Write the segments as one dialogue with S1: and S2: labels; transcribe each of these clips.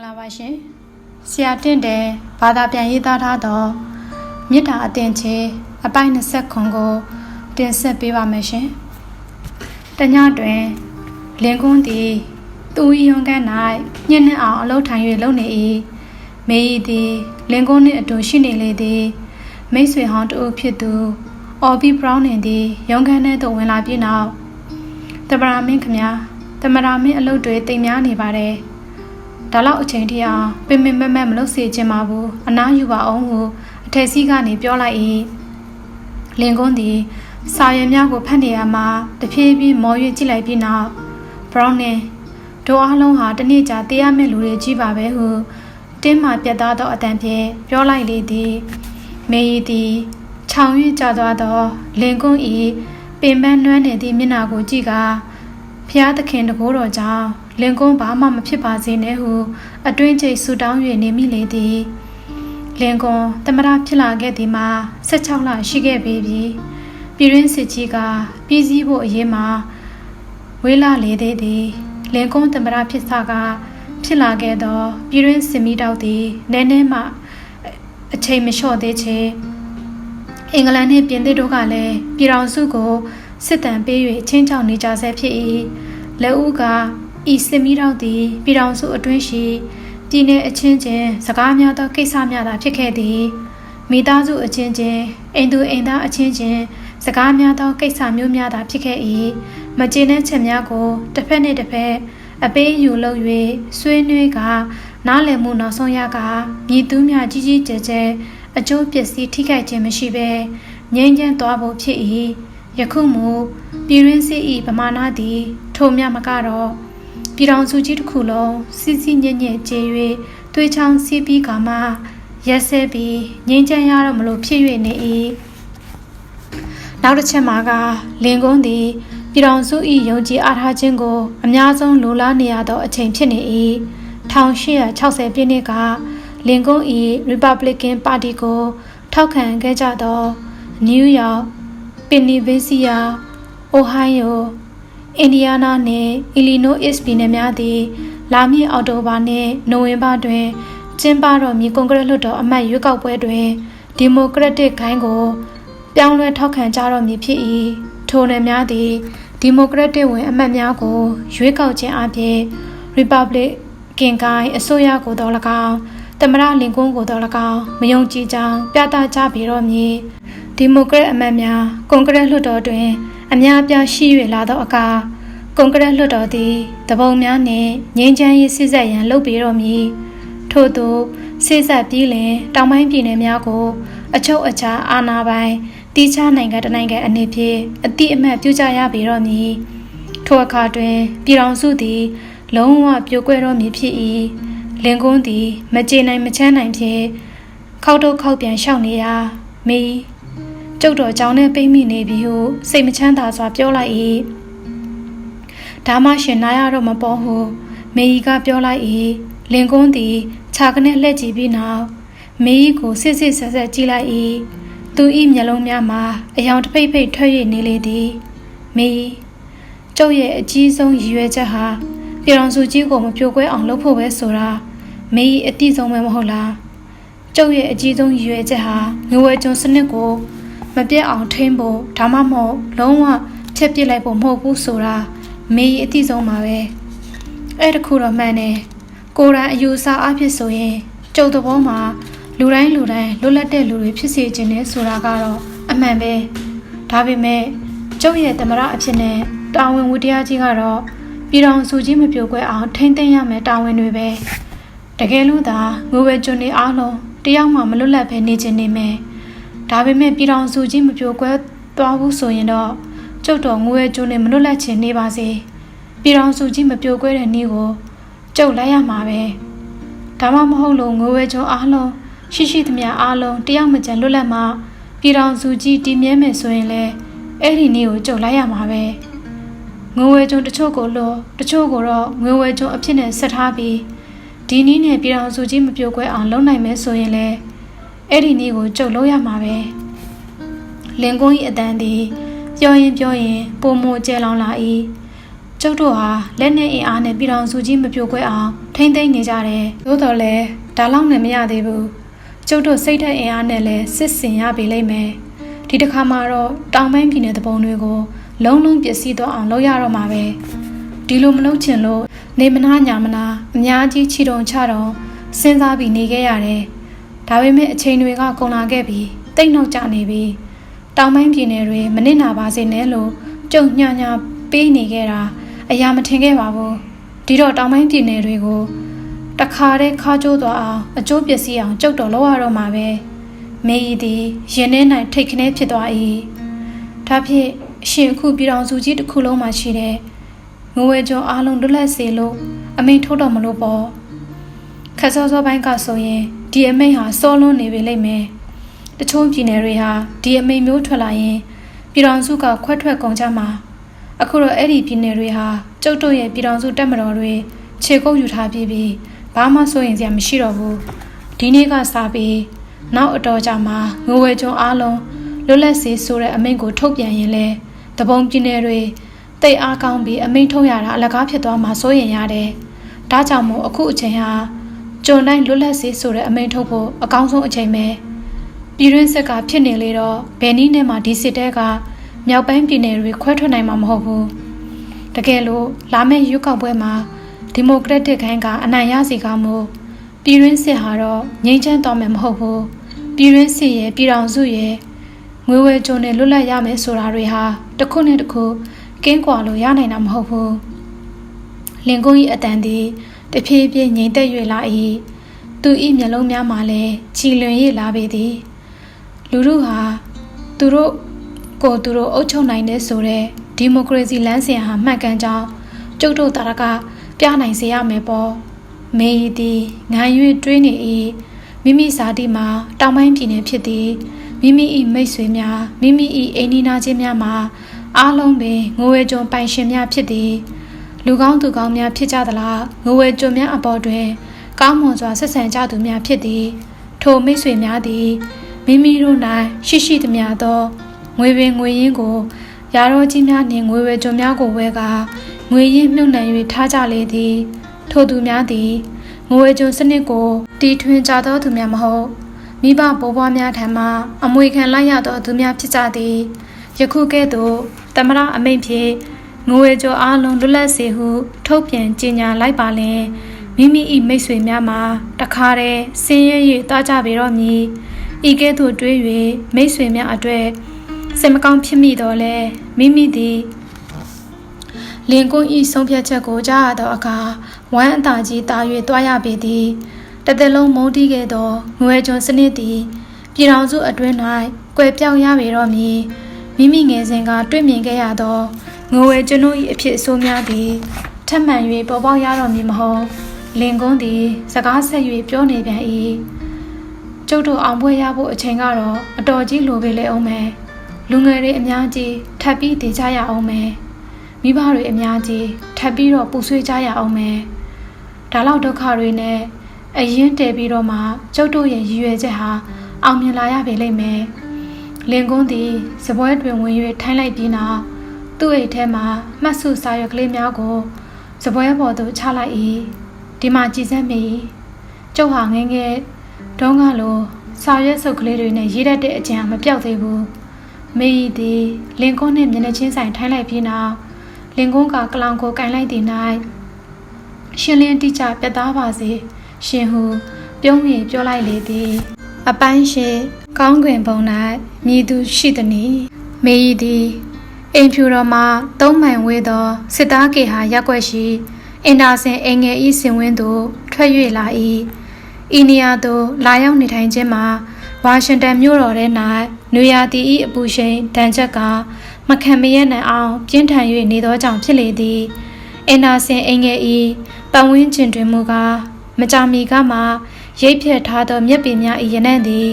S1: ္ဂလာပါရှင်ဆရာတင့်တယ်ဘာသာပြန်ရေးသားထားသောမေတ္တာအသင်ချေအပိုင်း20ခွန်ကိုတင်ဆက်ပေးပါမယ်ရှင်တညတွင်လင်ကွန်းသည်သူ၏ယုံကန်း၌ညနှင့်အောင်အလုထိုင်၍လုံနေ၏မေဤသည်လင်ကွန်းနှင့်အတူရှိနေလေသည်မိတ်ဆွေဟောင်းတဦးဖြစ်သူအော်ဘီဘရောင်းနှင့်သည်ယုံကန်းထဲသို့ဝင်လာပြီးနောက်တပရာမင်းခမညာတမရာမင်းအလုပ်တွေတိမ်များနေပါတယ် ဒါလောက်အချိန်ထိအောင်ပင်ပင်မက်မက်မလုပ်စေချင်ပါဘူးအနားယူပါအောင်ဟုအထက်စီးကနေပြောလိုက်၏လင်ကွန်းသည်စာရွက်များကိုဖတ်နေရမှာတဖြည်းဖြည်းမော်၍ကြည့်လိုက်ပြီးနောက်ဘရောင်းနှင့်တို့အားလုံးဟာတနေ့ကြာတေးရမယ့်လူတွေကြီးပါပဲဟုတင်းမှပြတ်သားသောအတန်ဖြင့်ပြောလိုက်လေသည်မေရီသည်ခြောင်၍ကြာသွားသောလင်ကွန်း၏ပင်ပန်းနွမ်းနေသည့်မျက်နှာကိုကြည့်ကာဖျားသခင်တကိုးတော်ကြောင့် လင်ကွန်းဘာမှမဖြစ်ပါစေနဲ့ဟုအတွင်းချိတ်ဆူတောင်း၍နေမိလေသည်လင်ကွန်းတမရဖြစ်လာခဲ့သည်မှာ16လရှိခဲ့ပေပြီပြည်ရင်းစစ်ကြီးကပြည်စည်းဖို့အရေးမှာဝေးလာလေသေးသည်လင်ကွန်းတမရဖြစ်စာကဖြစ်လာခဲ့သောပြည်ရင်းစစ်မီတောက်သည်နည်းနည်းမှအချိန်မလျှော့သေးချေအင်္ဂလန်နှင့်ပြင်သစ်တို့ကလည်းပြည်တော်စုကိုစစ်တမ်းပေး၍ချင်းချောင်နေကြဆဲဖြစ်၏လက်ဦးက ဤစစ်မီတော့သည်ပြည်တော်စုအတွင်းရှိပြည်내အချင်းချင်းစကားများသောကိစ္စများသာဖြစ်ခဲ့သည်မိသားစုအချင်းချင်းအိမ်သူအိမ်သားအချင်းချင်းစကားများသောကိစ္စမျိုးများသာဖြစ်ခဲ့၏မကျေနပ်ချက်များကိုတစ်ဖက်နှင့်တစ်ဖက်အပေးယူလုပ်၍ဆွေးနွေးကနားလည်မှုနောက်ဆုံးရကမြည်သူများကြီးကြီးကျယ်ကျယ်အကျိုးပစ္စည်းထိခိုက်ခြင်းမရှိဘဲငြိမ်းချမ်းသွားဖို့ဖြစ်၏ယခုမူပြည်ရင်းစစ်၏ပမာဏသည် ထိုမြမကတော့ ပြည်တော်စုကြီးတစ်ခုလုံးစီစီညံ့ညံ့ကျေ၍သွေးချောင်းစီးပြီးကမှရက်ဆဲပြီးငြိမ်းချမ်းရတော့မလို့ဖြစ်၍နေ၏နောက်တစ်ချက်မှာကလင်ကွန်းသည်ပြည်တော်စု၏ယုံကြည်အားထားခြင်းကို အများဆုံးလိုလားနေရသော အချိန်ဖြစ်နေ၏1860ပြည့်နှစ်ကလင်ကွန်း၏ Republican Party ကို ထောက်ခံခဲ့ကြသော New York, Pennsylvania, Ohio, Indiana နှင့် Illinois ပြည်နယ်များသည် လာမည့်အောက်တိုဘာနှင့်နိုဝင်ဘာတွင်ကျင်းပတော်မူကွန်ဂရက်လွှတ်တော်အမတ်ရွေးကောက်ပွဲတွင်ဒီမိုကရက်တစ်ဂိုင်းကို ပြောင်းလဲထောက်ခံကြတော်မူဖြစ်၏ထိုနယ်များသည်ဒီမိုကရက်တစ်ဝင်အမတ်များကို ရွေးကောက်ခြင်းအပြင် Republican ဂိုင်းအစိုးရကိုတော်၎င်းတမရလင်ကွန်းကိုတော်၎င်းမယုံကြည်ကြောင်းပြသကြပေတော့မည် ဒီမိုကရက်အမတ်များကွန်ဂရက်လွှတ်တော်တွင် အများပြားရှိ၍လာသောအခါကွန်ဂရက်လွှတ်တော်သည်တပုံများနှင့်ငြိမ်းချမ်းရေးစစ်ဆက်ရန်လုပ်ပေတော့မည်ထို့သောစစ်ဆက်ပြီးလင်တောင်ပိုင်းပြည်နယ်များကို အချုပ်အခြာအာဏာပိုင်တီးခြားနိုင်ငံတနိုင်ငံအနေဖြင့်အတိအမှတ်ပြုကြရပေတော့မည်ထိုအခါတွင် ပြည်တော်စုသည် လုံးဝပြိုကွဲတော့မည်ဖြစ်၏လင်ကွန်းသည် မကြေနိုင်မချမ်းနိုင်ဖြင့်ခောက်တော့ခောက်ပြန်ရှောက်နေရာမေး ကျုပ်တော်ကြောင်းနဲ့ပိတ်မိနေပြီဟုစိတ်မချမ်းသာစွာပြောလိုက်၏ဒါမှရှင်နာရတော့မပေါ်ဟုမေကြီးကပြောလိုက်၏လင်ကွန်းသည်ခြာကနေလှည့်ကြည့်ပြီးနောက်မေကြီးကိုစစ်စစ်ဆက်ဆက်ကြည့်လိုက်၏သူ၏မျက်လုံးများမှာအယောင်တစ်ဖိတ်ဖိတ်ထွက်၍နေလေသည်မေကျုပ်ရဲ့အကြီးဆုံးရည်ရွယ်ချက်ဟာပြည်တော်စုကြီးကိုမပြိုကွဲအောင်လုပ်ဖို့ပဲဆိုတာမေကြီးအတိဆုံးပဲမဟုတ်လားကျုပ်ရဲ့အကြီးဆုံးရည်ရွယ်ချက်ဟာငွေကျွန်းစနစ်ကို မပြတ်အောင်ထိန်းဖို့ဒါမှမဟုတ်လုံးဝဖြတ်ပစ်လိုက်ဖို့မဟုတ်ဘူးဆိုတာမေကြီးအတိဆုံးပါပဲအဲ့တခုတော့မှန်တယ်ကိုယ်တိုင်အယူဆအဖြစ်ဆိုရင်ကျုပ်သဘောမှာလူတိုင်းလူတိုင်းလွတ်လပ်တဲ့လူတွေဖြစ်စေခြင်းနဲ့ဆိုတာကတော့အမှန်ပဲဒါပေမဲ့ကျုပ်ရဲ့တမရအဖြစ်နဲ့တာဝန်ဝတ္တရားကြီးကတော့ပြည်တော်စုကြီးမပြိုကွဲအောင်ထိမ့်သိမ်းရမယ်တာဝန်တွေပဲတကယ်လို့သာငိုဝဲကျွန်းနေအားလုံးတယောက်မှမလွတ်လပ်ပဲနေခြင်းနေမယ် ဒါပေမဲ့ပြည်တော်စုကြီးမပြိုကွဲသွားဘူးဆိုရင်တော့ကျုပ်တော်ငိုဝဲကျွန်းနေမလွတ်လပ်ခြင်းနေပါစေပြည်တော်စုကြီးမပြိုကွဲတဲ့နေ့ကိုကျုပ်လိုက်ရမှာပဲဒါမှမဟုတ်လို့ငိုဝဲကျွန်းအားလုံးရှိရှိသမျှအားလုံးတယောက်မကျန်လွတ်လပ်မှပြည်တော်စုကြီးတည်မြဲမယ်ဆိုရင်လည်းအဲ့ဒီနေ့ကိုကျုပ်လိုက်ရမှာပဲငွေဝဲကျုံတချို့ကိုလို့တချို့ကိုတော့ငွေဝဲကျုံအဖြစ်နဲ့ဆက်ထားပြီးဒီနည်းနဲ့ပြည်တော်စုကြီးမပြိုကွဲအောင်လုပ်နိုင်မယ်ဆိုရင်လည်း အဲ့ဒီနည်းကိုကျုပ်လုပ်ရမှာပဲလင်ကွန်း၏အတန်သည်ပြောရင်ပြောရင်ပုံမကျဲလောင်လာ၏ကျုပ်တို့ဟာလက်နဲ့အင်အားနဲ့ပြည်တော်စုကြီးမပြိုကွဲအောင်ထိမ့်သိမ်းနေကြတယ်သို့တော်လည်းဒါလောက်နဲ့မရသေးဘူးကျုပ်တို့စိတ်ဓာတ်အင်အားနဲ့လည်းစစ်စင်ရပြီလိမ့်မယ်ဒီတစ်ခါမှာတော့တောင်ပိုင်းပြည်နယ်တပုံတွေကိုလုံးလုံးပျက်စီးသွားအောင်လုပ်ရတော့မှာပဲဒီလိုမလုပ်ချင်လို့နေမနာညာမနာအများကြီးချီတုံချတော့စဉ်းစားပြီးနေခဲ့ရတယ် ဒါပေမဲ့အချိန်တွေကကုန်လာခဲ့ပြီတိတ်နှောက်ကြနေပြီတောင်ပိုင်းပြည်နယ်တွေမနစ်နာပါစေနဲ့လို့ကြုံညညာပေးနေခဲ့တာအရာမထင်ခဲ့ပါဘူးဒီတော့တောင်ပိုင်းပြည်နယ်တွေကိုတခါတည်းခါကျိုးသွားအောင်အကျိုးပစ္စည်းအောင်ကြုတ်တော်လောက်ရတော့မှာပဲမေရီသည်ရင်ထဲ၌ထိတ်ခနဲဖြစ်သွား၏ဒါဖြင့်အရှင်အခုပြည်တော်စုကြီးတစ်ခုလုံးမှာရှိတဲ့ငွေကြောအားလုံးလွတ်လပ်စေလို့အမိန့်ထုတ်တော်မလို့ပေါ့ ခက်စောစောပိုင်းကဆိုရင်ဒီအမိန့်ဟာစောလွန်းနေပြီလိမ့်မယ်တချို့ပြည်နယ်တွေဟာဒီအမိန့်မျိုးထွက်လာရင်ပြည်တော်စုကခွဲထွက်ကုန်ကြမှာအခုတော့အဲ့ဒီပြည်နယ်တွေဟာကျုပ်တို့ရဲ့ပြည်တော်စုတက်မတော်တွေခြေကုပ်ယူထားပြီးပြီးဘာမှစိုးရင်စရာမရှိတော့ဘူးဒီနေ့ကစပြီးနောက်အတော်ကြာမှငွေကျွန်းအားလုံးလွတ်လပ်စေဆိုတဲ့အမိန့်ကိုထုတ်ပြန်ရင်လဲတပုံပြည်နယ်တွေတိတ်အားကောင်းပြီးအမိန့်ထုတ်ရတာအလကားဖြစ်သွားမှစိုးရင်ရတယ်ဒါကြောင့်မို့အခုအချိန်ဟာ ကျွန်းတိုင်းလွတ်လပ်စေဆိုတဲ့အမိန့်ထုတ်ဖို့အကောင်းဆုံးအချိန်ပဲပြည်ရင်းစက်ကဖြစ်နေလေတော့ဘယ်နည်းနဲ့မှဒီစစ်တဲကမြောက်ပိုင်းပြည်နယ်တွေခွဲထွက်နိုင်မှာမဟုတ်ဘူးတကယ်လို့လာမယ့်ရွေးကောက်ပွဲမှာဒီမိုကရက်တစ်ခိုင်းကအနိုင်ရစီကောင်းမှုပြည်ရင်းစစ်ဟာတော့ငြိမ်းချမ်းတော်မယ်မဟုတ်ဘူးပြည်ရင်းစစ်ရဲ့ပြည်တော်စုရဲ့ငွေဝဲကြုံနဲ့လွတ်လပ်ရမယ်ဆိုတာတွေဟာတစ်ခုနဲ့တစ်ခုကင်းကွာလို့ရနိုင်တာမဟုတ်ဘူးလင်ကုန်း၏အတန်သည် တဖြည်းဖြည်းငြိမ်သက်၍လာ၏သူ၏မျက်လုံးများမှာလည်းကြည်လွင်၍လာပေသည်လူတို့ဟာသူတို့ကိုသူတို့အုပ်ချုပ်နိုင်တဲ့ဆိုတဲ့ဒီမိုကရေစီလမ်းစဉ်ဟာမှန်ကန်ကြောင်းကျုပ်တို့တာရကပြနိုင်စေရမယ်ပေါ့မေရီသည်ငိုင်း၍တွေးနေ၏မိမိဇာတိမှာတောင်ပိုင်းပြည်နယ်ဖြစ်သည်မိမိ၏မိတ်ဆွေများမိမိ၏အိမ်နီးနားချင်းများမှာအားလုံးပင်ငိုဝဲကြုံပိုင်ရှင်များဖြစ်သည် လူကောင်းသူကောင်းများဖြစ်ကြသလားငိုဝဲကြုံများအပေါ်တွင် ကောင်းမွန်စွာဆက်ဆံကြသူများဖြစ်သည် ထိုမိတ်ဆွေများသည်မိမိတို့၌ရှိရှိသမျှသောငွေပင်ငွေရင်းကိုရာတော်ကြီးများနှင့်ငွေဝဲကြုံများကိုဝဲကာငွေရင်းမြုပ်နှံ၍ထားကြလေသည် ထိုသူများသည်ငွေကြုံစနစ်ကိုတီထွင်ကြသောသူများမဟုတ်မိဘဘိုးဘွားများထံမှအမွေခံလိုက်ရသောသူများဖြစ်ကြသည်ယခုကဲ့သို့သမရအမိန့်ဖြင့် ငွေကြိုအားလုံးလွတ်လပ်စေဟုထုတ်ပြန်ကြေညာလိုက်ပါလင်မိမိ၏မိတ်ဆွေများမှာတခါတည်းဆင်းရဲ၍တားကြပေတော့မည်ဤကဲ့သို့တွေး၍မိတ်ဆွေများအတွေ့စင်မကောင်းဖြစ်မိတော့လဲမိမိသည်လင်ကွန်းဤဆုံးဖြတ်ချက်ကိုကြားရသောအခါဝမ်းအသာကြီးတာ၍တွားရပေသည်တသက်လုံးမုန်းတီးခဲ့သောငွေကျွန်းစနစ်သည်ပြည်တော်စုအတွင်း၌ကွယ်ပြောင်းရပေတော့မည်မိမိငယ်စဉ်ကတွေ့မြင်ခဲ့ရသော ငွေကျွန်ုပ်၏အဖြစ်အဆိုးများသည်ထက်မှန်၍ပေါ်ပေါက်ရတော့မည်မဟုတ်လင်ကွန်းသည် စကားဆက်၍ပြောနေပြန်၏ကျုပ်တို့အောင်ပွဲရဖို့အချိန်ကတော့အတော်ကြီးလိုပေလေအောင်မယ်လူငယ်တွေအများကြီးထပ်ပြီးတည်ကြရအောင်မယ်မိဘတွေအများကြီးထပ်ပြီးတော့ပူဆွေးကြရအောင်မယ်ဒါလောက်ဒုက္ခတွေနဲ့အရင်တည်ပြီးတော့မှကျုပ်တို့ရဲ့ရည်ရွယ်ချက်ဟာအောင်မြင်လာရပေလိမ့်မယ်လင်ကွန်းသည်စပွဲတွင်ဝင်၍ထိုင်းလိုက်ပြီးနောက် သူ့အိတ်ထဲမှာမှတ်စုစာရွက်ကလေးများကိုစပွဲပေါ်သို့ချလိုက်၏ဒီမှာကြည်စက်မိကျုပ်ဟာငယ်ငယ်တုန်းကလိုစာရွက်စုပ်ကလေးတွေနဲ့ရေးတတ်တဲ့အကြံမပြောက်သေးဘူးမေဤသည်လင်ကွန်းနှင့်မျက်နှာချင်းဆိုင်ထိုင်းလိုက်ပြီးနောက်လင်ကွန်းကကလောင်ကိုကင်လိုက်သည်၌ရှင်လင်းတိကျပြတ်သားပါစေရှင်ဟုပြုံးရင်ပြောလိုက်လေသည်အပိုင်းရှင်ကောင်းခွင်ပုံ၌မြည်သူရှိသည်နီမေဤသည် အိမ်ဖြူတော်မှာသုံးမိုင်ဝေးသောစစ်သားကေဟာရက်ွက်ရှိ အင်တာဆင်အင်ငယ်ဤစင်ဝင်းသို့ထွက်၍လာ၏ဤနေရာသို့လာရောက်နေထိုင်ခြင်းမှာဝါရှင်တန်မြို့တော်ထဲ၌နွေရာသီ၏အပူရှိန်တန်ချက်ကမခံမရနိုင်အောင်ပြင်းထန်၍နေသောကြောင့်ဖြစ်လေသည်အင်နာဆင်အင်ငယ်ဤပတ်ဝန်းကျင်တွင်မူကားမကြမီကမှရိပ်ဖြတ်ထားသောမြက်ပင်များ၏ရနံ့သည်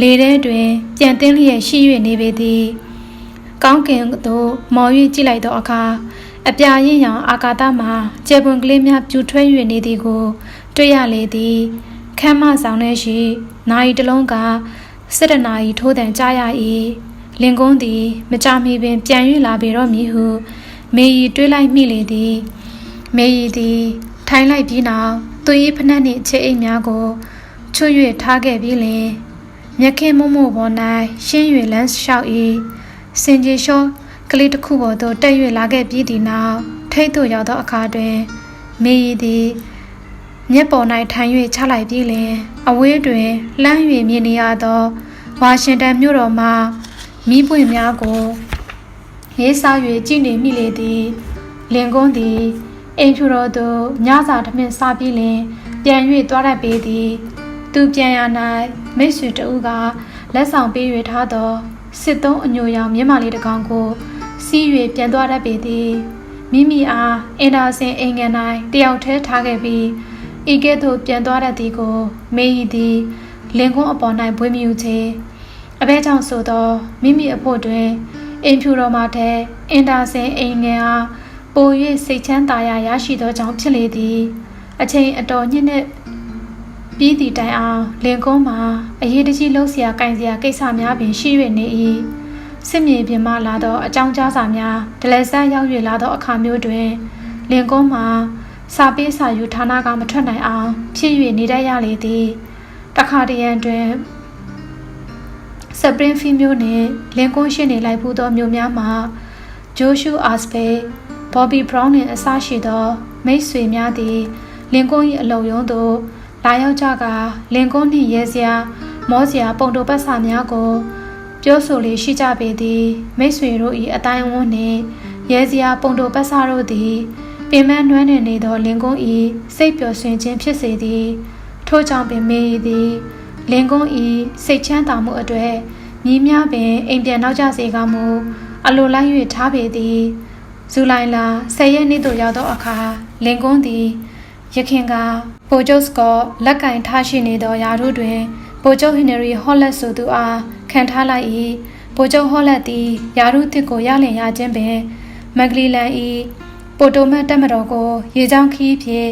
S1: လေထဲတွင်ပြန်တင်းလျက်ရှိ၍နေပေသည် ကောင်းကင်သို့မော်၍ကြည့်လိုက်သောအခါအပြာရင်ရောင်အာကာသမှကျေပွန်ကလေးများပြူထွဲ၍နေသည်ကို တွေ့ရလေသည်ခမ်းမဆောင်ထဲရှိနိုင်တလုံးကစစ်တနာဤထိုးတန်ကြားရ၏လင်ကွန်းသည် မကြမီပင် ပြန်၍လာပေတော့မည်ဟု မေရီတွေးလိုက်မိလေသည်မေရီသည် ထိုင်လိုက်ပြီးနောက်သူ၏ဖနှက်နှင့်ချေအိမ်များကိုချွတ်၍ထားခဲ့ပြီးလင်မြက်ခင်မမို့ပေါ်၌ရှင်း၍လမ်းလျှောက်၏ စင်ကြီးလျှောကလေးတစ်ခုပေါ်သို့တက်၍လာခဲ့ပြီးသည့်နောက်ထိတ်သို့ရောက်သောအခါတွင်မေရီသည်မျက်ပေါ်၌ထိုင်၍ချလိုက်ပြီးလင်အဝေးတွင်လှမ်း၍မြင်နေရသောဝါရှင်တန်မြို့တော်မှမိပွင့်များကိုရေးစား၍ကြည်နေမိလေသည်လင်ကွန်းသည်အိမ်ဖြူတော်သို့ညစာထမင်းစားပြီးလင်ပြန်၍သွားတတ်ပေသည် သူပြန်ရ၌မိတ်ဆွေတဦးကလက်ဆောင်ပေး၍ထားသော စစ်သုံးအညိုရောင်မြင်းမာလေးတစ်ကောင်ကိုစီး၍ပြန်သွားတတ်ပေသည်မိမိအားအင်တာစင်အိမ်ငယ်၌တယောက်တည်းထားခဲ့ပြီးဤကဲ့သို့ပြန်သွားတတ်သည်ကို မေဤသည်လင်ကွန်းအပေါ်၌ဘွေးမြူချေအဘဲကြောင့်ဆိုသောမိမိအဖို့တွင်အိမ်ဖြူတော်မှတဲ့အင်တာစင်အိမ်ငယ်အားပို၍စိတ်ချမ်းသာရာရရှိသောကြောင့်ဖြစ်လေသည် အချိန်အတော်ညစ်နဲ့ ပြီးသည့်တိုင်အောင်လင်ကုန်းမှာအရေးတကြီးလှုပ်ရှားကင်စရာကိစ္စများပင်ရှိ၍နေ၏စစ်မြေပြင်မှလာသောအကြောင်းကြားစာများဒလဆန်းရောက်၍လာသောအခါမျိုးတွင်လင်ကုန်းမှာစာပေးစာယူဌာနကမထွက်နိုင်အောင်ဖြစ်၍နေတတ်ရလေသည်တခါတရံတွင်စပရင်ဖီမျိုးနှင့်လင်ကွန်းရှင်းနေလိုက်ဖူးသောမျိုးများမှာဂျိုရှူအာစပေဘော်ဘီဘရောင်းနှင့်အစရှိသော မိတ်ဆွေများသည်လင်ကွန်း၏အလုံယုံသို့ လာရောက်ကြကလင်ကွန်းနှင့်ရဲစရာမောစရာပုံတော်ပတ်စာများကို ပြောဆိုလေရှိကြပေသည်မိတ်ဆွေတို့၏အတိုင်းအဝန်းနှင့်ရဲစရာပုံတော်ပတ်စာတို့သည်ပင်မနှွမ်းနေနေသောလင်ကွန်း၏စိတ်ပျော်ရွှင်ခြင်းဖြစ်စေသည်ထို့ကြောင့်ပင်မေသည်လင်ကွန်း၏စိတ်ချမ်းသာမှုအတွေ့မြည်များပင်အိမ်ပြန်နောက်ကျစေကမူအလိုလိုက်၍ထားပေသည်ဇူလိုင်လ10ရက်နေ့သို့ရောက်သောအခါလင်ကွန်းသည်ရခင်က ပိုကျုတ်စကောလက်ကင်ထားရှိနေသောယာတို့တွင်ပိုကျုတ်ဟင်နရီဟော့လက်ဆိုသူအားခံထားလိုက်၏ပိုကျုတ်ဟော့လက်သည်ယာတို့တစ်ကိုရလင်ရခြင်းပင်မဂလီလန်၏ပိုတိုမတ်တက်မတော်ကိုရေချောင်းခီးဖြင့်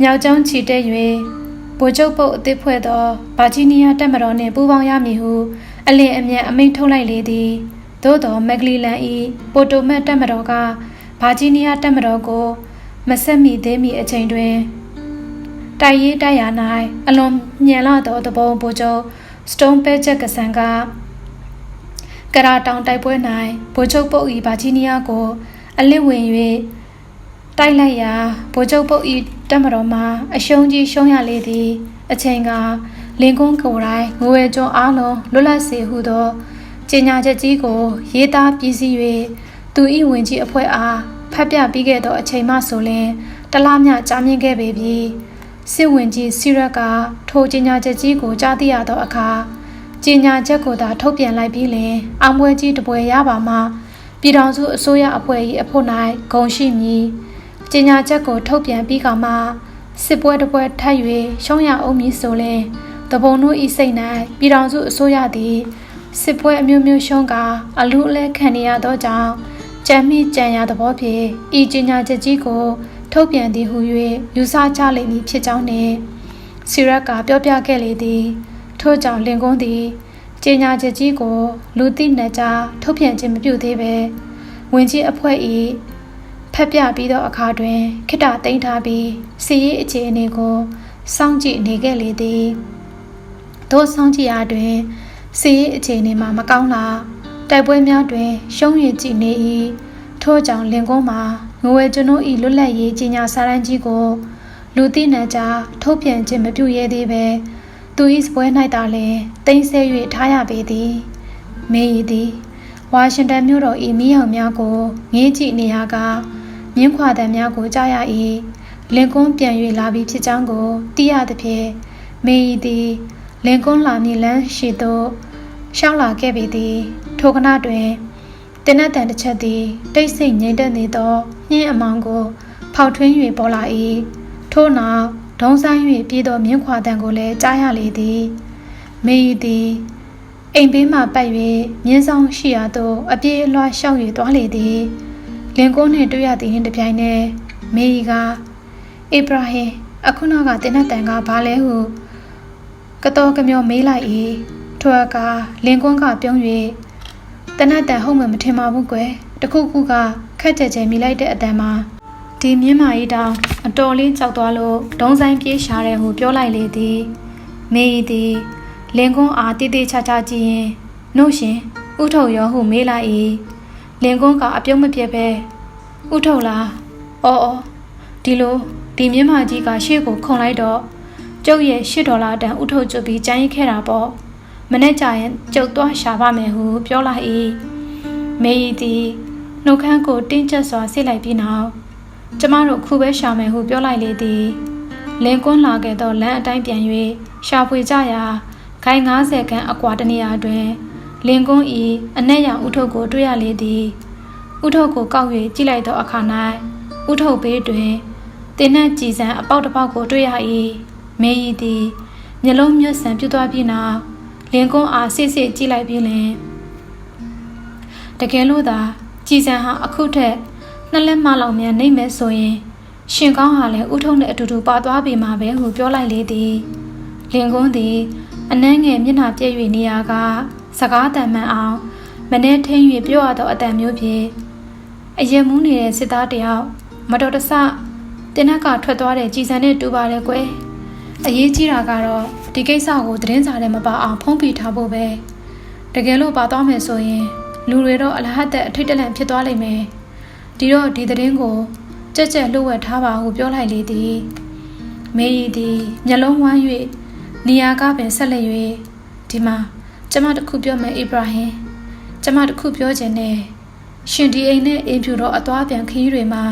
S1: မြောက်ကျောင်းချီတက်၍ဗိုလ်ချုပ်ပုတ်အသစ်ဖွဲ့သောဗာဂျီးနီးယားတပ်မတော်နှင့်ပူးပေါင်းရမည်ဟုအလင်းအမြန်အမိန့်ထုတ်လိုက်လေသည်သို့သောမက်ဂလီလန်၏ပိုတိုမတ်တပ်မတော်ကဗာဂျီးနီးယားတပ်မတော်ကိုမဆက်မီသေးမီအချိန်တွင် တိုက်ရေးတိုက်ရ၌အလွန်ညံလာသောသဘောဗိုလ်ချုပ်စတုံးပဲချက်ကဆန်ကကရာတောင်တိုက်ပွဲ၌ဗိုလ်ချုပ်ပုတ်၏ဗာဂျီးနီးယားကို အလစ်ဝင်၍တိုက်လိုက်ရာဗိုလ်ချုပ်ပုတ်၏တက်မတော်မှာအရှုံးကြီးရှုံးရလေသည် အချိန်ကလင်ကွန်းကိုယ်တိုင်ငွေကျော်အားလုံးလွတ်လပ်စေဟုသောကြေညာချက်ကြီးကို ရေးသားပြည်စည်း၍သူ၏ဝင်ကြီးအဖွဲ့အားဖတ်ပြပြီးခဲ့သောအချိန်မှဆိုလျှင်တလားမြကြားမြင်ခဲ့ပေပြီ စစ်ဝင်ကြီးစီရက်ကထိုကြေညာချက်ကြီးကိုကြားသိရသောအခါကြေညာချက်ကိုသာထုတ်ပြန်လိုက်ပြီးလင်အောင်ပွဲကြီးတပွဲရပါမှပြည်ထောင်စုအစိုးရအဖွဲ့၏အဖို့၌ဂုံရှိမည်ကြေညာချက်ကိုထုတ်ပြန်ပြီးကမှစစ်ပွဲတစ်ပွဲထပ်၍ရှုံးရအောင်မည်ဆိုလင်တဘုံတို့ဤစိတ်၌ပြည်တော်စုအစိုးရသည်စစ်ပွဲအမျိုးမျိုးရှုံးကအလူအလဲခံနေရသောကြောင့်ကြံမိကြံရသဘောဖြင့်ဤကြေညာချက်ကြီးကို ထုတ်ပြန်သည်ဟု၍ယူဆကြလိမ့်မည်ဖြစ်ကြောင်းနှင့်စီရက်ကပြောပြခဲ့လေသည်ထို့ကြောင့်လင်ကွန်းသည်ကြေညာချက်ကြီးကို လူသိနှကြားထုတ်ပြန်ခြင်းမပြုသေးပဲဝင်ကြီးအဖွဲ့၏ဖက်ပြပြီးသောအခါတွင်ခိတ္တသိမ်းထားပြီးစီရေးအခြေအနေကိုစောင့်ကြည့်နေခဲ့လေသည်သို့စောင့်ကြည့်ရာတွင်စီရေးအခြေအနေမှာမကောင်းလားတိုက်ပွဲများတွင် ရှုံးရည်ကြည့်နေ၏ထို့ကြောင့်လင်ကုန်းမှာ ငွေကျွန်ုပ်၏လွတ်လပ်ရေးကြီးညာစာရန်ကြီးကိုလူသိနံကြားထုတ်ပြန်ခြင်းမပြုရသေးပဲသူ၏စပွဲ၌သာလျှင်တိမ့်ဆဲ၍ထားရပေသည်မေရီသည်ဝါရှင်တန်မြို့တော်၏မိအောင်များကိုငေးကြည့်နေရကမြင်းခွာတံများကိုကြားရ၏လင်ကွန်းပြန်၍လာပြီးဖြစ်ကြောင်းကိုသိရသဖြင့်မေဤသည်လင်ကွန်းလာမည်လန်းရှိသောရှောင်းလာခဲ့ပေသည်ထိုကနတွင် တင်းနတ်တန်တစ်ချက်သည်တိတ်ဆိတ်ငြိမ်သက်နေသောနှင်းအမောင်ကို ဖောက်ထွင်း၍ပေါ်လာ၏ထို့နောက်ဒုံဆိုင်၍ပြေးသောမြင်းခွာတံကိုလည်းကြားရလေသည်မေဤသည်အိမ်ဘေးမှပတ်၍မြင်းဆောင်ရှိရာသို့အပြေးအလွှားရှောက်၍သွားလေသည်လင်ကိုနှင့်တွေ့ရသည်နှင့်တပြိုင်နက်မေရီကအိဘရာဟင်အခုနောက်ကတင်းနဲ့တန်ကဘာလဲဟုကတော်ကမျောမေးလိုက်၏ထိုအခါလင်ကွန်းကပြုံး၍ တနတ်တန်ဟုတ်မှမထင်ပါဘူးကွယ်တခုခုကခက်ကြဲကြဲမိလိုက်တဲ့အတန်မှာဒီမြင်းမာကြီးတောင်အတော်လေးကြောက်သွားလို့ဒုံဆိုင်ပြေးရှာတယ်ဟုပြောလိုက်လေသည်မေဤသည်လင်ကွန်းအားတိတိချာချာကြည့်ရင်နှုတ်ရှင်ဥထုံရောဟုမေးလိုက်၏လင်ကွန်းကအပြုံးမပြတ်ပဲဥထုံလားအော်အော်ဒီလိုဒီမြင်းမာကြီးကရှေ့ကိုခုန်လိုက်တော့ကျုပ်ရဲ့၈ဒေါ်လာတန်ဥထုံကျွတ်ပြီးကြမ်းရိတ်ခဲ့တာပေါ့ မနေ့ကျရင်ကျုပ်သွားရှာပါမယ်ဟုပြောလိုက်၏မေဤသည်နှုတ်ခမ်းကိုတင်းကျပ်စွာဆိတ်လိုက်ပြီးနောက်ကျမတို့ခုပဲရှာမယ်ဟုပြောလိုက်လေသည်လင်ကွန်းလာခဲ့သောလမ်းအတိုင်းပြန်၍ရှာဖွေကြရာခိုင်90ခန်းအကွာတနေရာတွင် လင်ကွန်းဤအနက်ရောင်ဥထုပ်ကိုတွေ့ရလေသည်ဥထုပ်ကိုကောက်၍ကြည့်လိုက်သောအခါ၌ဥထုပ်ဘေးတွင်တင်းနှံ့ကြည်စံအပေါက်တစ်ပေါက်ကိုတွေ့ရ၏မေဤသည်မျက်လုံးမြတ်ဆန်ပြူသွားပြီးနောက် လင်ကွန်းအားစစ်စစ်ကြည့်လိုက်ပြီးလင်တကယ်လို့သာကြည်စံဟာအခုထက်နှစ်လက်မလောက်များနှိမ့်မဲ့ဆိုရင် ရှင်ကောင်းဟာလည်းဥထုံနဲ့အတူတူပါသွားပြီမှာပဲဟုပြောလိုက်လေသည်လင်ကွန်းသည်အနှဲငယ်မျက်နှာပြည့်၍နေရာက စကားတန်မှန်အောင်မနေ့ထင်း၍ပြောရသောအတန်မျိုးဖြင့်အရင်မူးနေတဲ့စစ်သားတယောက်မတော်တဆတင်းနှက်ကထွက်သွားတဲ့ကြည်စံနဲ့တူပါတယ်ကွယ်အရေးကြီးတာကတော့ ဒီကိစ္စကိုသတင်းစာထဲမပါအောင်ဖုံးပြထားဖို့ပဲတကယ်လို့ပါသွားမယ်ဆိုရင်လူတွေတော့အလဟတ်တဲ့အထိတ်တလန့်ဖြစ်သွားလိမ့်မယ်ဒီတော့ဒီသတင်းကိုကြက်ကြက်လှုပ်ဝက်ထားပါဟုပြောလိုက်လေသည်မေရီသည်မျက်လုံးဝမ်း၍နေရာကပင်ဆက်လက်၍ဒီမှာကျမတခုပြောမယ်အိဘရာဟင်ကျမတခုပြောခြင်းနဲ့ရှင်ဒီအိမ်နဲ့အိမ်ဖြူတော့အသွားပြန်ခရီးတွေမှာ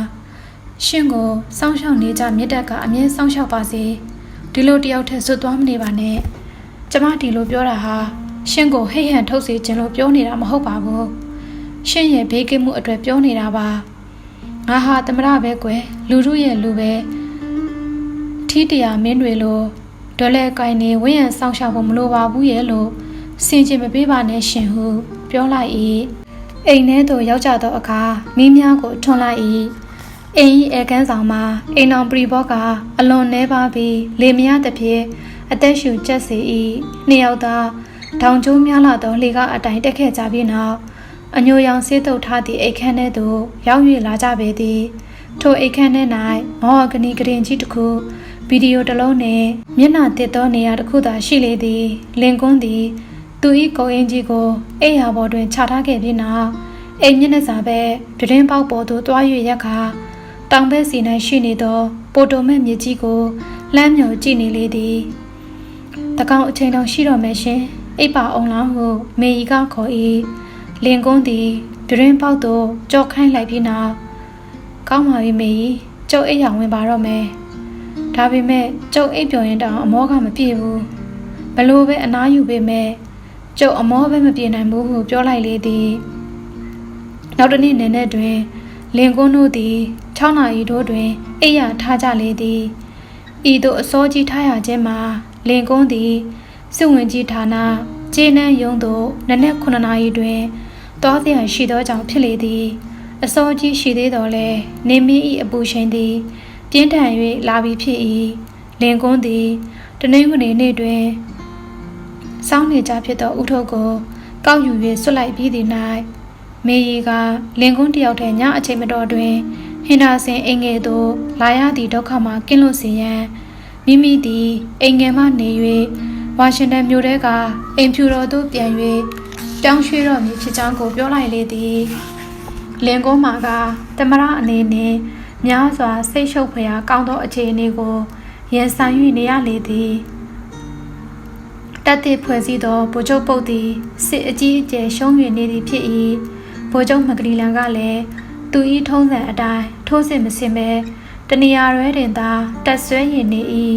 S1: ရှင်ကိုစောင့်ရှောက်နေကြမြစ်တက်ကအမြဲစောင့်ရှောက်ပါစေ ဒီလိုတယောက်တည်းဇွတ်သွားမနေပါနဲ့ကျမဒီလိုပြောတာဟာရှင်ကိုဟိတ်ဟန်ထုတ်စေခြင်းလို့ပြောနေတာမဟုတ်ပါဘူးရှင်ရဲ့ဘေးကင်းမှုအတွက်ပြောနေတာပါငါဟာသမရပဲကွယ်လူတို့ရဲ့လူပဲထီးတရာမင်းတွေလိုဒေါ်လဲကိုင်းနေဝင်းရံဆောင်ရှောက်ဖို့မလိုပါဘူးရဲ့လို့စင်ကြင်မပေးပါနဲ့ရှင်ဟု ပြောလိုက်၏အိမ်ထဲသို့ရောက်ကြသောအခါမိများကိုထွန်လိုက်၏ အိမ်၏အဲကန်းဆောင်မှာအိမ်တော်ပရိဘောကအလွန်နှဲပါပြီးလေမရသဖြင့်အသက်ရှူကျက်စေ၏နှစ်ယောက်သာဒေါင်ကျိုးများလာသောလှေကအတိုင်တက်ခဲ့ကြပြီးနောက်အညိုရောင်ဆေးတုပ်ထားသည့်အိတ်ခမ်းထဲသို့ရောက်၍လာကြပေသည်ထိုအိတ်ခမ်းထဲ၌မောဟကနီကရင်ကြီးတစ်ခုဗီဒီယိုတစ်လုံးနှင့်မျက်နှာတစ်သောနေရာတစ်ခုသာရှိလေသည်လင်ကွန်းသည်သူ၏ကိုအင်းကြီးကိုအိယာပေါ်တွင်ခြာထားခဲ့ပြီးနောက်အိမ်မျက်နှာစာပဲပြတင်းပေါက်ပေါ်သို့တွား၍ရက်ခါ တောင်ဘက်စီ၌ရှိနေသော ပိုတိုမက်မြစ်ကြီးကိုလမ်းမြော်ကြည့်နေလေသည်တကောင်အချိန်တော်ရှိတော်မယ်ရှင်အိပ်ပါအောင်လားဟုမေကြီးကခေါ်၏လင်ကွန်းသည်ဒရင်ပေါက်သို့ကြော့ခိုင်းလိုက်ပြီးနောက်ကောင်းပါပြီမေကြီးကျုပ်အိပ်ရဝင်ပါတော့မယ်ဒါပေမဲ့ကျုပ်အိပ်ပျော်ရင်တောင်အမောကမပြေဘူးဘလို့ပဲအနားယူပေမဲ့ကျုပ်အမောပဲမပြေနိုင်ဘူးဟုပြောလိုက်လေသည်နောက်တစ်နေ့နေ့နဲ့တွင် လင်ကွန်းတို့သည်6နာရီတို့တွင်အိပ်ရထားကြလေသည်ဤသို့အစောကြီးထားရခြင်းမှာလင်ကွန်းသည်စစ်ဝင်ကြီးဌာနခြေနှံယုံသို့နနက်9နာရီတွင်တောစရာရှိသောကြောင့်ဖြစ်လေသည်အစောကြီးရှိသေးတော်လဲနေမင်း၏အပူချိန်သည်ပြင်းထန်၍လာပြီးဖြစ်၏လင်ကွန်းသည်တနင်္ဂနွေနေ့တွင်စောင်းနေကြဖြစ်သောဥထုပ်ကိုကောက်ယူ၍ဆွတ်လိုက်ပြီးသည့်၌ မေရီကလင်ကွန်းတယောက်တည်းညအချိန်မတော်တွင်ဟင်ဒါဆင်အိမ်ငယ်သို့လာရသည့်ဒုက္ခမှကင်းလွတ်စေရန်မိမိသည်အိမ်ငယ်မှနေ၍ဝါရှင်တန်မြို့ထဲကအိမ်ဖြူတော်သို့ပြန်၍တောင်းရွှေ့တော်မူဖြစ်ကြောင်းကိုပြောလိုက်လေသည်လင်ကုန်းမာကတမရအနေနဲ့များစွာစိတ်ရှုပ်ဖွယ်ရာကောင်းသောအခြေအနေကိုရင်ဆိုင်၍နေရလေသည်တတ်တဲ့ဖွဲ့စည်းသောဗိုလ်ချုပ်ပုတ်သည်စစ်အကြီးအကျယ်ရှုံး၍နေသည်ဖြစ်၏ ဗိုလ်ချုပ်မကလီလန်ကလည်းသူ၏ထုံးစံအတိုင်းထိုးစစ်မစင်ပဲတနေရာရဲတွင်သာတက်ဆွဲရင်နေ၏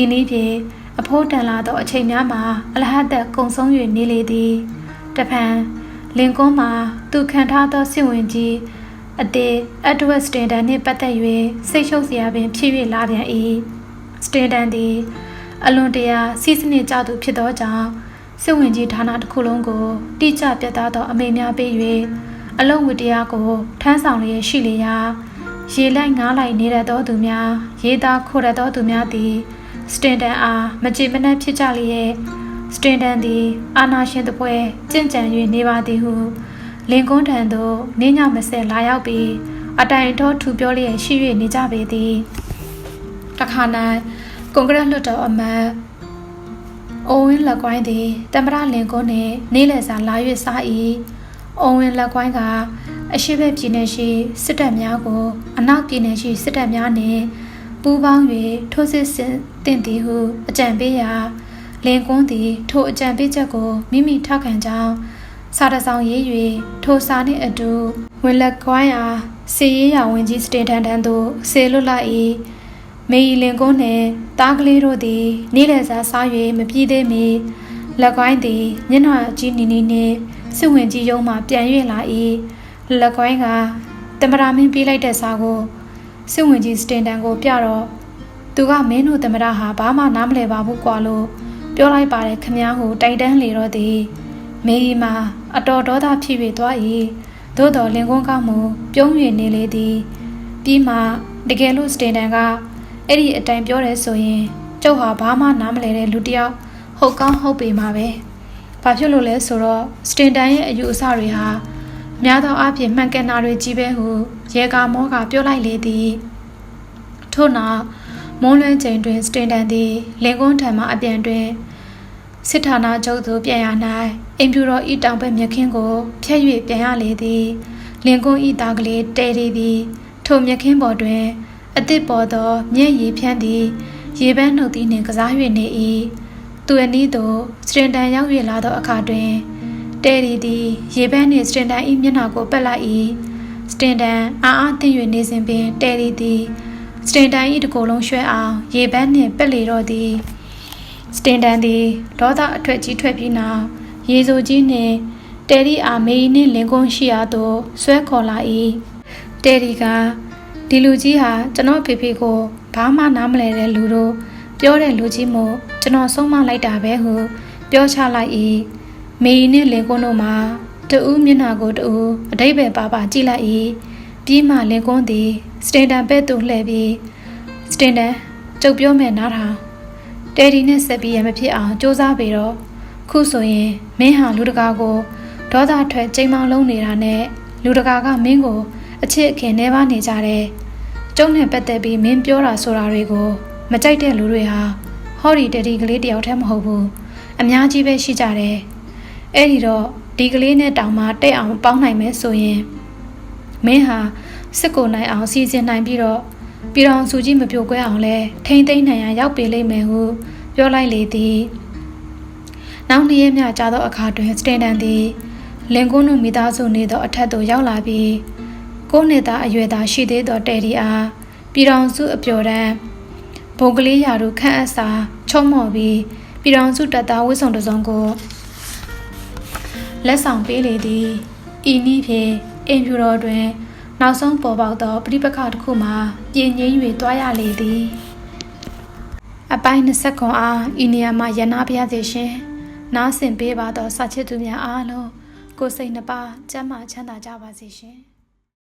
S1: ဤနည်းဖြင့်အဖိုးတန်လာသောအချိန်များမှာအလဟတ်သက်ကုံဆုံး၍နေလေသည်တဖန်လင်ကွန်းမှာသူခံထားသောစစ်ဝင်ကြီးအသေးအက်ဒဝတ်စတင်ဒန်နှင့်ပတ်သက်၍စိတ်ရှုပ်စရာပင်ဖြစ်၍လာပြန်၏စတင်ဒန်သည် အလွန်တရာစီးစနစ်ကြသူဖြစ်သောကြောင့် စစ်ဝင်ကြီးဌာနတစ်ခုလုံးကိုတိကျပြတ်သားသောအမိန့်များပေး၍အလုံးဝတ္တရားကိုထမ်းဆောင်လျက်ရှိလျာရေလိုက်ငားလိုက်နေတတ်သောသူများရေးသားခိုးတတ်သောသူများသည်စတင်ဒန်အားမကြည်မနှက်ဖြစ်ကြလျက်စတင်ဒန်သည်အာနာရှင်တပွဲကြင့်ကြံ၍နေပါသည်ဟုလင်ကွန်းထံသို့နင်းညမစဲလာရောက်ပြီးအတိုင်တော်ထူပြောလျက်ရှိ၍နေကြပေသည်တခါ၌ကွန်ဂရက်လွှတ်တော်အမတ် အိုဝင်းလက်ကွိုင်းသည်တမရလင်ကွန်းနှင့်နေလည်စာလာ၍စား၏အိုဝင်းလက်ကွိုင်းကအရှိဘက်ပြည်နယ်ရှိစစ်တပ်များကိုအနောက်ပြည်နယ်ရှိစစ်တပ်များနှင့်ပူးပေါင်း၍ထိုးစစ်ဆင်တင်သည်ဟုအကြံပေးရာလင်ကွန်းသည်ထိုအကြံပေးချက်ကိုမိမိထောက်ခံကြောင်းစာတစောင်ရေး၍ထိုစာနှင့်အတူဝင်လက်ကွိုင်းအားစီရေးရဝင်ကြီးစတေတန်တန်သို့ဆေလွတ်လိုက်၏ မေယီလင်ကွန်းနှင့်တားကလေးတို့သည်နေ့လည်စာစား၍မပြေးသေးမီလက်ကွိုင်းသည်ညနှာကြီးနီနီနှင့်စစ်ဝင်ကြီးရုံးမှပြန်၍လာ၏လက်ကွိုင်းကတမရာမင်းပြေးလိုက်တဲ့စာကိုစစ်ဝင်ကြီးစတင်တန်ကို ပြတော့သူကမင်းတို့တမရာဟာဘာမှနားမလည်ပါဘူးကွာလို့ပြောလိုက်ပါတယ်ခမည်းဟူတိုက်တန်းလေတော့သည်မေယီမှာအတော်ဒေါသဖြစ်၍သွား၏သို့တော်လင်ကွန်းကောက်မှုပြုံး၍နေလေသည်ပြီးမှတကယ်လို့စတင်တန်က အဲ့ဒီအတိုင်းပြောတယ်ဆိုရင်ကျုပ်ဟာဘာမှနားမလည်တဲ့လူတစ်ယောက်ဟုတ်ကောင်းဟုတ်ပေမှာပဲဘာဖြစ်လို့လဲဆိုတော့စတင်တန်ရဲ့အယူအဆတွေဟာများသောအားဖြင့်မှန်ကန်တာတွေကြီးပဲဟုရေကာမောကပြောလိုက်လေသည်ထို့နောက်မုံလွဲချိန်တွင်စတင်တန်သည်လင်ကွန်းထံမှအပြန်တွင်စစ်ဌာနချုပ်သို့ပြန်ရ၌အင်ဖြူတော်ဤတောင်ဘက်မြခင်းကိုဖျက်၍ပြန်ရလေသည်လင်ကွန်းဤသားကလေးတဲရီသည်ထိုမြခင်းပေါ်တွင် အသစ်ပေါ်သောမြက်ရည်ဖြန်းသည် ရေပန်းနှုတ်သီးနှင့်ကစား၍နေ၏သူအနီးသို့စတင်တန်ရောက်၍လာသောအခါတွင်တဲရီသည် ရေပန်းနှင့်စတင်တန်၏မျက်နှာကိုပက်လိုက်၏စတင်တန်အာအားသိ၍နေစဉ်ပင်တဲရီသည်စတင်တန်၏တကိုယ်လုံးရွှဲအောင်ရေပန်းနှင့်ပက်လေတော့သည်စတင်တန်သည်ဒေါသအထွက်ကြီးထွက်ပြီးနောက်ရေစိုးကြီးနှင့်တဲရီအာမေးနှင့်လင်ကွန်းရှိရာသို့ဆွဲခေါ်လာ၏တဲရီက ဒီလူကြီးဟာကျွန်တော်ဖေဖေကိုဘာမှနားမလဲတဲ့လူတို့ပြောတဲ့လူကြီးမို့ကျွန်တော်ဆုံးမလိုက်တာပဲဟုပြောချလိုက်၏မေးနှင့်လင်ကွန်းတို့မှာတူးမျက်နှာကိုတူးအတိတ်ပဲပါပါကြည့်လိုက်၏ပြီးမှလင်ကွန်းသည်စတင်တန်ပဲ့သို့လှည့်ပြီးစတင်တန်ကျုပ်ပြောမယ်နားထောင်တဲဒီနဲ့ဆက်ပြီးရမဖြစ်အောင်စူးစမ်းပေတော့ခုဆိုရင်မင်းဟာလူတကာကိုဒေါသထွက်ကြိမ်မောင်လုံးနေတာနဲ့လူတကာကမင်းကို အချစ်အခင်နေပါနေကြတယ်ကျုံနဲ့ပတ်သက်ပြီးမင်းပြောတာဆိုတာတွေကိုမကြိုက်တဲ့လူတွေဟာဟော်ဒီတတီကလေးတယောက်တည်းမဟုတ်ဘူးအများကြီးပဲရှိကြတယ်အဲ့ဒီတော့ဒီကလေးနဲ့တောင်မှတဲ့အောင်ပေါင်းနိုင်မယ်ဆိုရင်မင်းဟာစစ်ကိုနိုင်အောင်စီစဉ်နိုင်ပြီးတော့ပြည်တော်စုကြီးမပြိုကွဲအောင်လဲထိမ့်သိမ့်နိုင်ရန်ရောက်ပေလိမ့်မယ်ဟုပြောလိုက်လေသည်နောက်နေ့ရက်မြကြာသောအခါတွင်စတင်တန်သည်လင်ကွန်းတို့မိသားစုနေသောအထက်သို့ရောက်လာပြီး ကိုးနှစ်သားအရွယ်သားရှိသေးသောတယ်ဒီအားပြည်တော်စုအပျော်တန်းဘုံကလေးရာတို့ခန့်အပ်စာချုံမော်ပြီးပြည်တော်စုတပ်သားဝစ်စုံတစုံကိုလက်ဆောင်ပေးလေသည်ဤနည်းဖြင့်အင်ဖြူတော်တွင် နောက်ဆုံးပေါ်ပေါက်သောပြိပခတစ်ခုမှာပြင်ငိမ့်၍တွားရလေသည်အပိုင်း20ခွန်အားဤနေရာမှာရနာပြရစေရှင်နားဆင်ပေးပါသောစာချစ်သူများအားလုံးကိုယ်စိတ်နှပါကျမ်းမာချမ်းသာကြပါစေရှင်